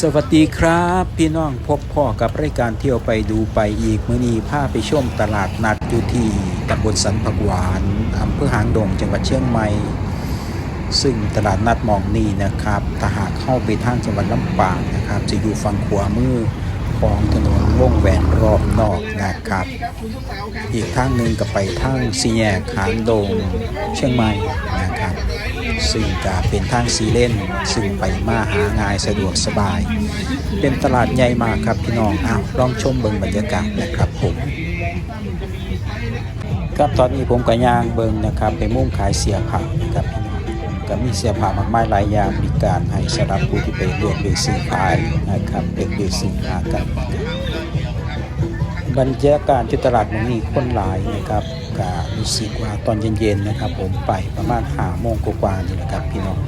สวัสดีครับ พี่น้องพบพ่อกับรายการเที่ยวไปดูไปอีกมื้อนี้พาไปชมตลาดนัดอยู่ที่ตำบลสันผักหวานอำเภอหางดงจังหวัดเชียงใหม่ ซึ่งตลาดนัดมองนี่นะครับถ้าหากเข้าไปทางจังหวัดลำปางนะครับ จะอยู่ฝั่งขวามือ ของถนนวงแหวนรอบนอกนะครับ อีกทางหนึ่งก็ไปทางสีแยกหางดงเชียงใหม่นะครับ ซึ่งก็เป็นทางสีเล่น ซึ่งไปมาหาง่ายสะดวกสบาย เป็นตลาดใหญ่มากครับพี่น้องอ้าวลองชมเบิงบรรยากาศนะครับผมครับตอนนี้ผมก็ย่างเบิงนะครับไปมุมขายเสียผ้า ก็มีเสียผ้ามากมายหลายอย่างบริการให้สำหรับผู้ที่ไปเลือกเลือกซื้ายนะครับเลือกเลือกซื้ากันบรรยากาศที่ตลาดมันมีคนหลายนะครับก็รู้สึกว่าตอนเย็นๆนะครับ ผมไปประมาณหาโมงกว่าๆนี่นะครับพี่น้อง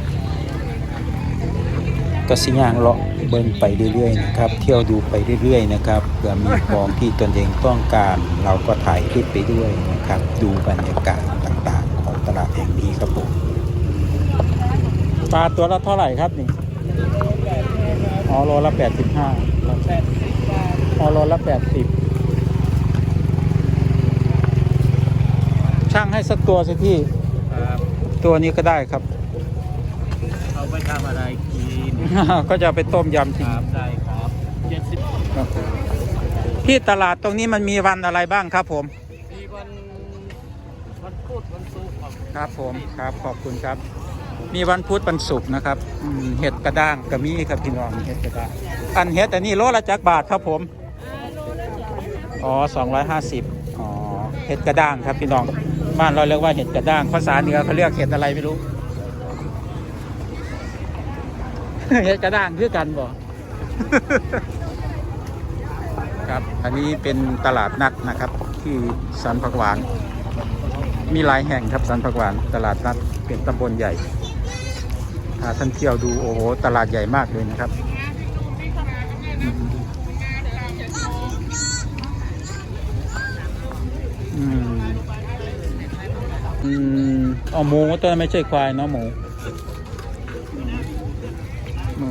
ก็สิย่างเลาะเบิ่งไปเรื่อยๆนะครับ เที่ยวดูไปเรื่อยๆนะครับเผื่อมีของที่ตนเองต้องการ เราก็ถ่ายคลิปไปด้วยนะครับ ดูบรรยากาศต่างๆ ของตลาดแห่งนี้ครับผม ปลาตัวละเท่าไหร่ครับนี่อ๋อโลละแปดสิบห้าอ๋อโลละแปดสิบช่างให้สักตัวสิพี่ครับตัวนี้ก็ได้ครับเอาไปทำอะไรกินก็จะเอาไปต้มยำคทิ้งรับได้ครับเจ็ดสิบครับที่ตลาดตรงนี้มันมีวันอะไรบ้างครับผมมีวันวันพุธวันศุกร์ครับครับผมครับขอบคุณครับ มีวันพุธวันศุกร์นะครับอืมเห็ดกระด้างก็มีครับพี่น้องเห็ดกระด้างอันเห็ดอันนี้โลละจักบาทครับผมอ๋อสองร้อยห้าสิบอ๋อเห็ดกระด้างครับพี่น้องบ้านเราเรียกว่าเห็ดกระด้างภาษาเหนือเขาเรียกเห็ดอะไรไม่รู้เห็ดกระด้างคือกันบ่ครับ อันนี้เป็นตลาดนัดนะครับ ที่สันผักหวาน มีหลายแห่งครับสันผักหวาน ตลาดนัดเป็นตำบลใหญ่ ถ้าท่านเที่ยวดูโอ้โหตลาดใหญ่มากเลยนะครับอืมอืมอืมเอาหมูตัวนั้นไม่ใช่ควายเนาะหมูหมู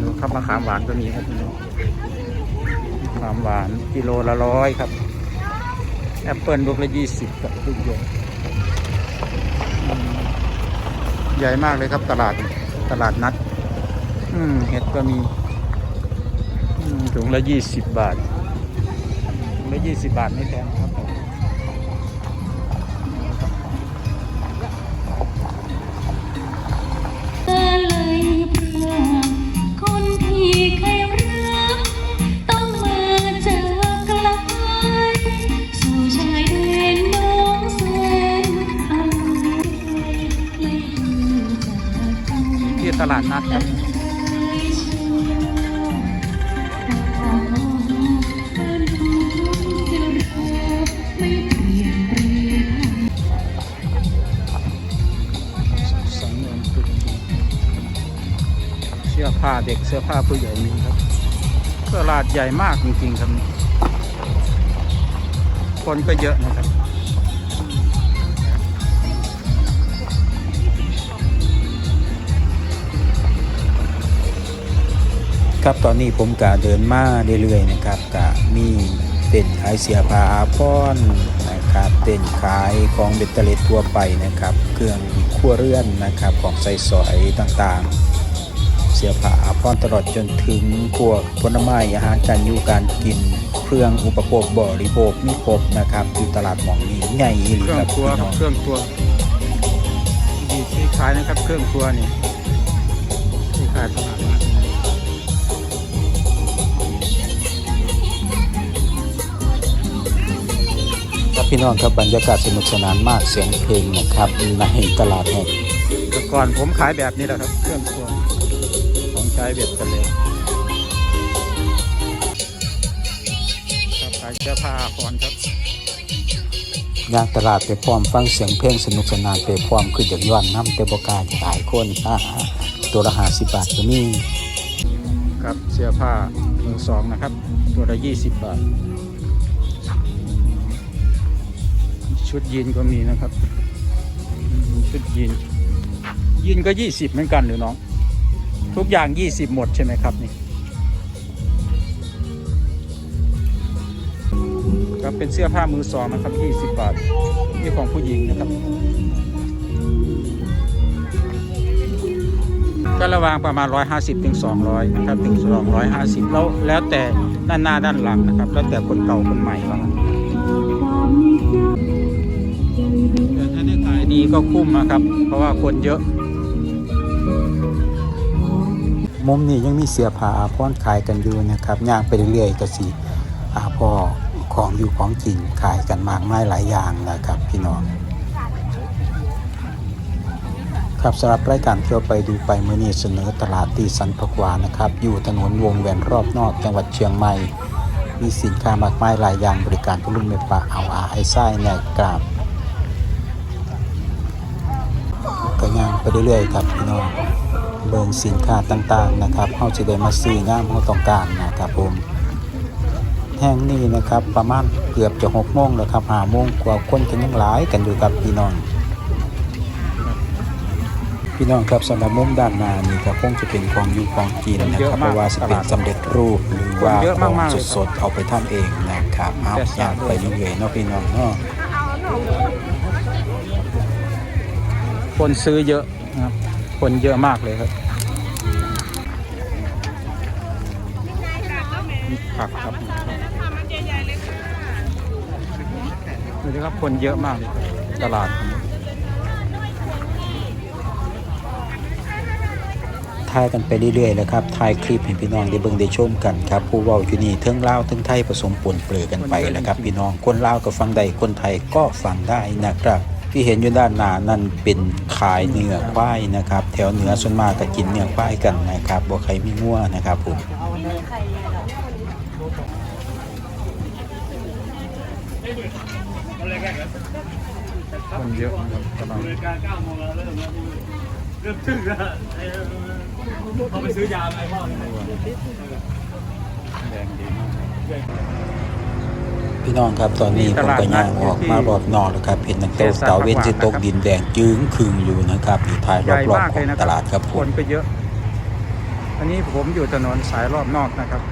ดูครับมะขามหวานก็มีครับมะขามหวานกิโลละร้อยครับ แอปเปิลลูกละยี่สิบกับลูกใหญ่ใหญ่มากเลยครับตลาดตลาดนัด อืมเห็ดก็มีถุงละยี่สิบบาทถุงละยี่สิบบาทไม่แพงครับผม ลาดนัดครับเคยเชื่อแต่พอเดินทุกจะรอไม่เปลี่ยนเปลี่ยนเสื้อผ้าเด็กเสื้อผ้าผู้ใหญ่มีครับตลาดใหญ่มากจริงๆครับ คนก็เยอะนะครับ ครับตอนนี้ผมกะเดินมาเรื่อยๆนะครับกะมีเต้นขายเสียผ้าอาพรณ์นะครับเต้นขายของเบตเตอร์เลตทั่วไปนะครับ เครื่องครัวเรือนนะครับของใส่สอยต่างๆ เสียผ้าอาพรณ์ตลอดจนถึงพวกผลไม้อาหารการอยู่การกิน เครื่องอุปโภคบริโภคมีครบนะครับที่ตลาดหมองนี้ใหญ่อีหลีเครื่อคงรับครัวพี่น้องเครื่องครัวดีที่ขายนะครับเครื่องครัวนี่ที่ขายตลาด พี่น้องครับบรรยากาศสนุกสนานมากเสียงเพลงนะครับในตลาดแห่งแต่ก่อนผมขายแบบนี้แหละครับ เครื่องครัวของใช้เบ็ดกันเลยครับขายเสื้อผ้าก่อนครับย่างตลาดไปพร้อมฟังเสียงเพลงสนุกสนานไปพร้อมคือจากย้อนน้ำแต่บกล้าจะหลายคนอ่าตัวละห้าสิบบาทก็มีครับเสื้อผ้ามือสองนะครับ ตัวละยี่สิบบาท ชุดยีนก็มีนะครับอืมยีนยีนก็ยี่สิบเหมือนกันหรือน้อง ทุกอย่างยี่สิบหมดใช่ไหมครับนี่ครับเป็นเสื้อผ้ามือสองนะครับยี่สิบบาทนี่ของผู้หญิงนะครับ ก็ระวางประมาณ150ถึง200นะครับถึง250แล้วแล้วแต่ด้านหน้าด้านหลังนะครับ แล้วแต่คนเก่าคนใหม่ว่า ก็คุ้มนะครับ เพราะว่าคนเยอะ มุมนี้ยังมีเสื้อผ้าอาพรขายกันอยู่นะครับย่างไปเรื่อยๆก็สิอาพอของอยู่ของกินขายกันมากมายหลายอย่างนะครับพี่น้องครับสำหรับรายการเที่ยวไปดูไปเมื่อนี้เสนอตลาดตีสันพกวานะครับ อยู่ถนนวงแหวนรอบนอกจังหวัดเชียงใหม่ มีสินค้ามากมายหลายอย่างบริการผู้ลุ่มเมปะเอาอาไอไส้แนกกราบ เรื่อยๆครับพี่น้องเบิ่งสินค้าต่างๆนะครับเขาจะได้มาซื้อย่ามเขาต้องการนะครับผมแห่งนี้นะครับประมาณเกือบจะหกโมงแล้วครับห้าโมงกว่าคนกันยังหลายกันอยู่ครับพี่น้องพี่น้องครับสำหรับมุมด้านหน้านี่ก็คงจะเป็นของอยู่ของกินนะครับเพราะว่าจะเป็นสำเร็จรูปหรือว่าของสดๆเอาไปทำเองนะครับเอาอยากไปเรื่อยๆเนาะพี่น้องเนาะ คนซื้อเยอะนะครับคนเยอะมากเลยครับผักครับดูดิครับคนเยอะมากเลยตลาด ถ่ายกันไปเรื่อยๆแล้วครับถ่ายคลิปให้พี่น้องได้เบิ่งได้ชมกันครับผู้เว้าอยู่นี่เทั้งลาวเทั้งไทยผสมปนเปื้อกันไปแล้วครับพี่น้องคนลาวก็ฟังได้คนไทยก็ฟังได้นะครับ ที่เห็นอยู่ด้านหน้านั่นเป็นขายเนื้อควายนะครับ แถวเหนือส่วนมากก็กินเนื้อควายกันนะครับบ่ใครมีงัวนะครับผมคนเยอะตลอดบริกาเก้าโมงแล้วเริ่มแล้วเริ่มตึ้งแล้วเขาไปซื้อยาอะไรพ่อเนี่ยแดงดีมาก พี่น้องครับตอนนี้ผมก็ย่างออกมารอบนอกแล้วครับเห็นนักโตเตาเว้นจะตกดินแดงจึงคึงอยู่นะครับอยู่ท้ายรอบๆของตลาดครับผคมนก็เยอะ อันนี้ผมอยู่ถนนสายรอบนอกนะครับ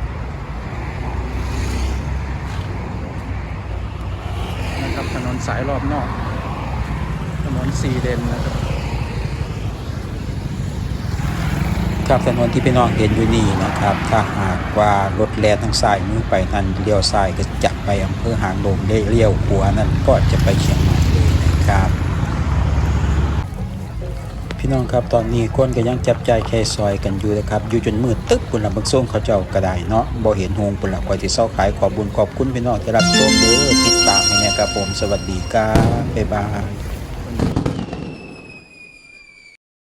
นะครับถนนสายรอบนอก ถนนสี่เลนนะครับ ครับถนนที่พี่น้องเห็นอยู่นี่นะครับ ถ้าหากว่ารถแล่นทางซ้ายมือไปนั่นเลี้ยวซ้ายก็จะไปอำเภอหางดงได้เลี้ยวขวานั่นก็จะไปเชียงใหม่เลยนะครับ พี่น้องครับตอนนี้คนก็ยังจับใจแค่ซอยกันอยู่นะครับ อยู่จนมืดตึ๊บปุ่นละบางส่งเขาเจ้าก็ได้เนาะบ่เห็นหงปุ่นละคอยที่เศร้าขายขอบุญขอบคุณพี่น้องที่รับชมเด้อติดตามให้แนะครับผมสวัสดีครับบ๊ายบาย